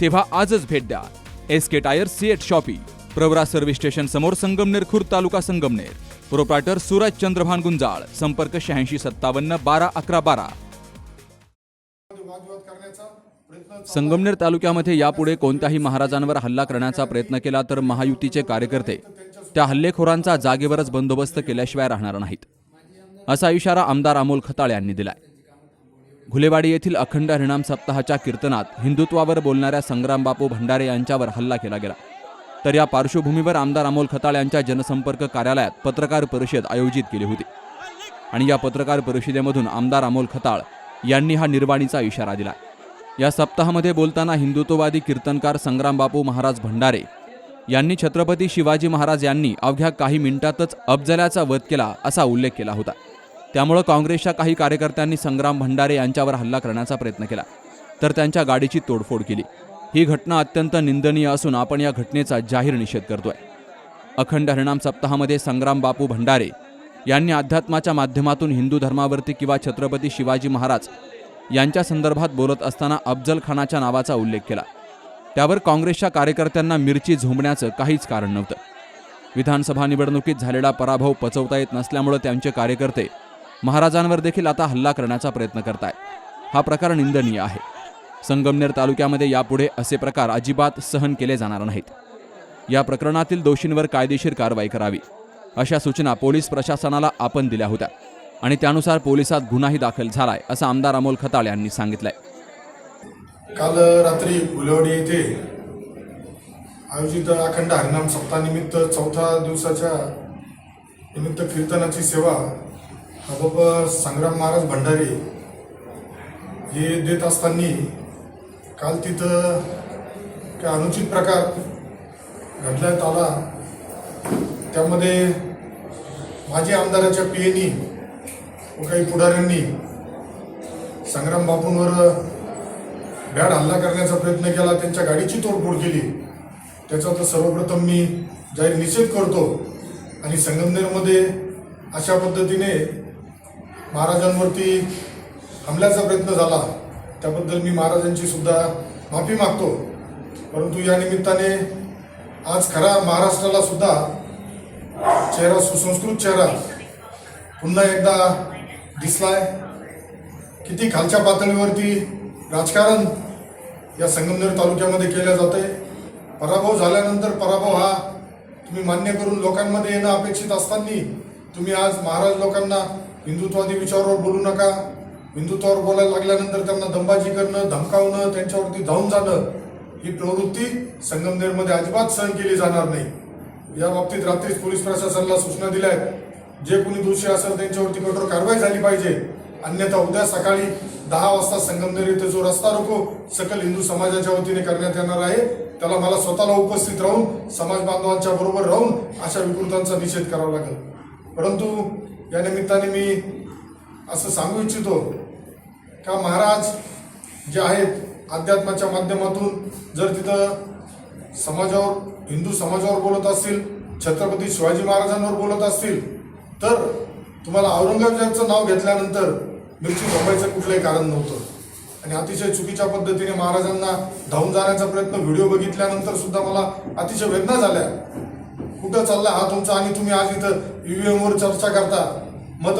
तेव्हा आजच भेट द्या. S K tyre Ceat shoppe Pravara service station समोर संगमनेर खुर्द तालुका संगमनेर. प्रोप्रायटर सूरज चंद्रभान गुंजाळ संपर्क शहाऐंशी सत्तावन्न बारा अकरा बारा. संगमनेर तालुक्यामध्ये यापुढे कोणत्याही महाराजांवर हल्ला करण्याचा प्रयत्न केला तर महायुतीचे कार्यकर्ते त्या हल्लेखोरांचा जागेवरच बंदोबस्त केल्याशिवाय राहणार नाहीत. असा इशारा आमदार अमोल खताळ यांनी दिलाय. घुलेवाडी येथील अखंड हरिणाम सप्ताहाच्या कीर्तनात हिंदुत्वावर बोलणाऱ्या संग्रामबापू भंडारे यांच्यावर हल्ला केला गेला. तर या पार्श्वभूमीवर आमदार अमोल खताळ यांच्या जनसंपर्क कार्यालयात पत्रकार परिषद आयोजित केली होती. आणि या पत्रकार परिषदेमधून आमदार अमोल खताळ यांनी हा निर्वाणीचा इशारा दिला. या सप्ताहामध्ये बोलताना हिंदुत्ववादी कीर्तनकार संग्रामबापू महाराज भंडारे यांनी छत्रपती शिवाजी महाराज यांनी अवघ्या काही मिनिटातच अफजलाचा वध केला असा उल्लेख केला होता. त्यामुळं काँग्रेसच्या काही कार्यकर्त्यांनी संग्राम भंडारे यांच्यावर हल्ला करण्याचा प्रयत्न केला. तर त्यांच्या गाडीची तोडफोड केली. ही घटना अत्यंत निंदनीय असून आपण या घटनेचा जाहीर निषेध करतोय. अखंड हरिणाम सप्ताहामध्ये संग्राम बापू भंडारे यांनी अध्यात्माच्या माध्यमातून हिंदू धर्मावरती किंवा छत्रपती शिवाजी महाराज यांच्या संदर्भात बोलत असताना अफजल खानाच्या नावाचा उल्लेख केला. त्यावर काँग्रेसच्या कार्यकर्त्यांना मिरची झोंबण्याचं काहीच कारण नव्हतं. विधानसभा निवडणुकीत झालेला पराभव पचवता येत नसल्यामुळे त्यांचे कार्यकर्ते महाराजांवर देखील आता हल्ला करण्याचा प्रयत्न करतायत. हा प्रकार निंदनीय आहे. संगमनेर तालुक्यामध्ये यापुढे असे प्रकार अजिबात सहन केले जाणार नाहीत. या प्रकरणातील दोषींवर कायदेशीर कारवाई करावी अशा सूचना पोलीस प्रशासनाला आपण दिल्या होत्या आणि त्यानुसार पोलिसात गुन्हाही दाखल झालाय असं आमदार अमोल खताळ यांनी सांगितलंय. काल रात्री गुलवडी येथे आयोजित अखंड हरिनाम सप्ताहानिमित्त चौथ्या दिवसाच्या निमित्त कीर्तनाची सेवा अबाब संग्राम महाराज भंडारे हे देत असताना काल तिथं काय अनुचित प्रकार घडण्यात आला. त्यामध्ये माजी आमदाराच्या पीएनी व काही पुढाऱ्यांनी संग्राम बापूंवर बॅड हल्ला करण्याचा प्रयत्न केला. त्यांच्या गाडीची तोडफोड केली. त्याचा तर सर्वप्रथम मी जाहीर निषेध करतो. आणि संगमनेरमध्ये अशा पद्धतीने महाराजांवरती हमल्याचा प्रयत्न झाला. त्याबद्दल मी महाराजांची सुद्धा माफी मागतो. परंतु या निमित्ताने आज खरा महाराष्ट्राला सुद्धा चेहरा सुसंस्कृत चेहरा पुन्हा एकदा दिसलाय. किती खालच्या पातळीवरती राजकारण या संगमनेर तालुक्यामध्ये केलं जात आहे पराभव झाल्यानंतर पराभव हा तुम्ही मान्य करून लोकांमध्ये येणं अपेक्षित असताना तुम्ही आज महाराज लोकांना हिंदुत्वादी विचारावर बोलू नका. हिंदुत्वावर बोलायला लागल्यानंतर त्यांना दंबाजी करणं धमकावणं त्यांच्यावरती धावून जाणं ही प्रवृत्ती संगमनेरमध्ये अजिबात सहन केली जाणार नाही. या बाबतीत रात्रीच पोलीस प्रशासनाला सूचना दिल्या आहेत जे कोणी दोषी असेल त्यांच्यावरती कठोर कारवाई झाली पाहिजे. अन्यथा उद्या सकाळी दहा वाजता संगमनेर येथे जो रस्ता रोको सकल हिंदू समाजाच्या वतीने करण्यात येणार आहे त्याला मला स्वतःला उपस्थित राहून समाज बांधवांच्या बरोबर राहून अशा विकृतांचा निषेध करावा लागेल. परंतु या निमित्ताने मी असं सांगू इच्छितो का महाराज जे आहेत अध्यात्माच्या माध्यमातून जर तिथं समाजावर हिंदू समाजावर बोलत असतील छत्रपती शिवाजी महाराजांवर बोलत असतील तर तुम्हाला औरंगजेबचं नाव घेतल्यानंतर मिरची झोपायचं कुठलंही कारण नव्हतं. आणि अतिशय चुकीच्या पद्धतीने महाराजांना धावून जाण्याचा प्रयत्न व्हिडिओ बघितल्यानंतर सुद्धा मला अतिशय वेदना झाल्या. कुठं चालला हा तुमचा आणि तुम्ही आज इथं ईव्हीएमवर चर्चा करता? मत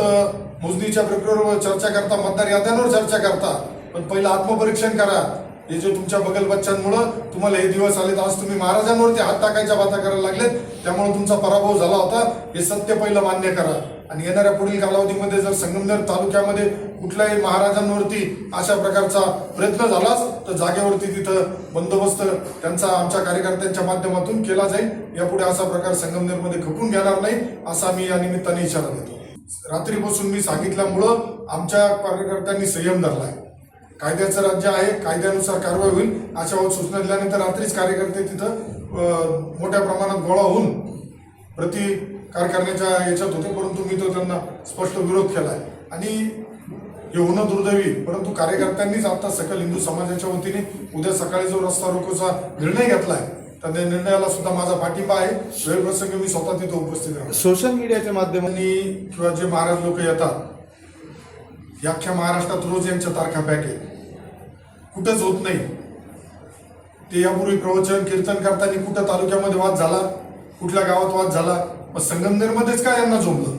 मोजणीच्या प्रक्रियेवर चर्चा करता मतदार याद्यांवर चर्चा करता पण पहिलं आत्मपरीक्षण करा. हे जे तुमच्या बगल बच्चांमुळं तुम्हाला हे दिवस आलेत आज तुम्ही महाराजांवरती हात टाकायच्या बाता करायला लागलेत त्यामुळे तुमचा पराभव झाला होता. हे सत्य पहिलं मान्य करा. आणि येणाऱ्या पुढील कालावधीमध्ये जर संगमनेर तालुक्यामध्ये कुठल्याही महाराजांवरती अशा प्रकारचा प्रयत्न झालाच तर जागेवरती तिथं बंदोबस्त त्यांचा आमच्या कार्यकर्त्यांच्या माध्यमातून केला जाईल. यापुढे असा प्रकार संगमनेरमध्ये खपून घेणार नाही असा मी या निमित्ताने इशारा देतो. रात्रीपासून मी सांगितल्यामुळं आमच्या कार्यकर्त्यांनी संयम धरलाय. कायद्याचं राज्य आहे कायद्यानुसार कारवाई होईल अशा सूचना दिल्यानंतर रात्रीच कार्यकर्ते तिथं मोठ्या प्रमाणात गोळा होऊन प्रतिकार करण्याच्या याच्यात होते परंतु मी तो त्यांना स्पष्ट विरोध केला आहे आणि हे होणं दुर्दैवी परंतु कार्यकर्त्यांनीच आता सकल हिंदू समाजाच्या वतीने उद्या सकाळी जो रस्ता रोकोचा निर्णय घेतलाय तर त्या निर्णयाला सुद्धा माझा पाठिंबा आहे. वेळप्रसंगी मी स्वतः तिथे उपस्थित राहणार. सोशल मीडियाच्या माध्यमातून आणि किंवा जे महाराज लोक येतात या अख्ख्या महाराष्ट्रात रोज यांच्या तारखा पॅक आहेत. कुठंच होत नाही. ते यापूर्वी प्रवचन कीर्तन करताना कुठं तालुक्यामध्ये वाद झाला कुठल्या गावात वाद झाला मग संगमनेरमध्येच काय यांना जमलं?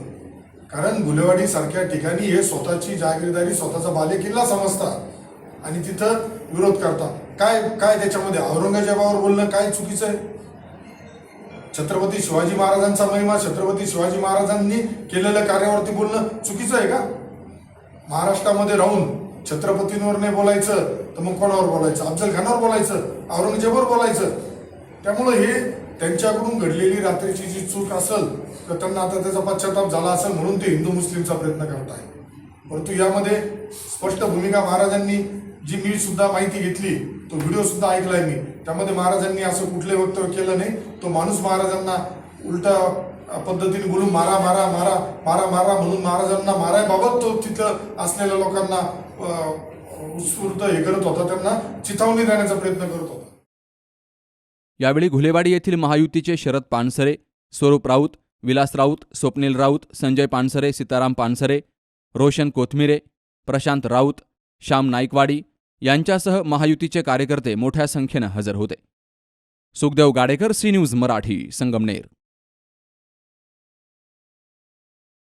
कारण गुलेवाडी सारख्या ठिकाणी हे स्वतःची जागीरदारी स्वतःचा बालेकिल्ला समजतात आणि तिथं विरोध करतात. काय काय त्याच्यामध्ये? औरंगजेबावर बोलणं काय चुकीचं आहे? छत्रपती शिवाजी महाराजांचा महिमा छत्रपती शिवाजी महाराजांनी केलेल्या कार्यावरती बोलणं चुकीचं आहे का? महाराष्ट्रामध्ये राहून छत्रपतींवर नाही बोलायचं तर मग कोणावर बोलायचं? अफजल खानावर बोलायचं? औरंगजेबावर बोलायचं? त्यामुळं हे त्यांच्याकडून घडलेली रात्रीची जी चूक असेल तर त्यांना आता त्याचा पश्चाताप झाला असेल म्हणून ते हिंदू मुस्लिमचा प्रयत्न करत आहे परंतु यामध्ये स्पष्ट भूमिका महाराजांनी जी मी सुद्धा माहिती घेतली तो व्हिडिओ सुद्धा ऐकलाय मी. त्यामध्ये महाराजांनी असं कुठलंही वक्तव्य केलं नाही. तो माणूस महाराजांना उलटा पद्धतीने बोलून मारा मारा मारा मारा मारा म्हणून महाराजांना मारायबाबत तो तिथं असलेल्या लोकांना उत्स्फूर्त हे करत होता त्यांना चिथावणी देण्याचा प्रयत्न करत होता. यावेळी घुलेवाडी येथील महायुतीचे शरद पानसरे स्वरूप राऊत विलास राऊत स्वप्नील राऊत संजय पानसरे सीताराम पानसरे रोशन कोथमिरे प्रशांत राऊत श्याम नाईकवाडी यांच्यासह महायुतीचे कार्यकर्ते मोठ्या संख्येनं हजर होते. Sukhdev Gadekar C news Marathi Sangamner.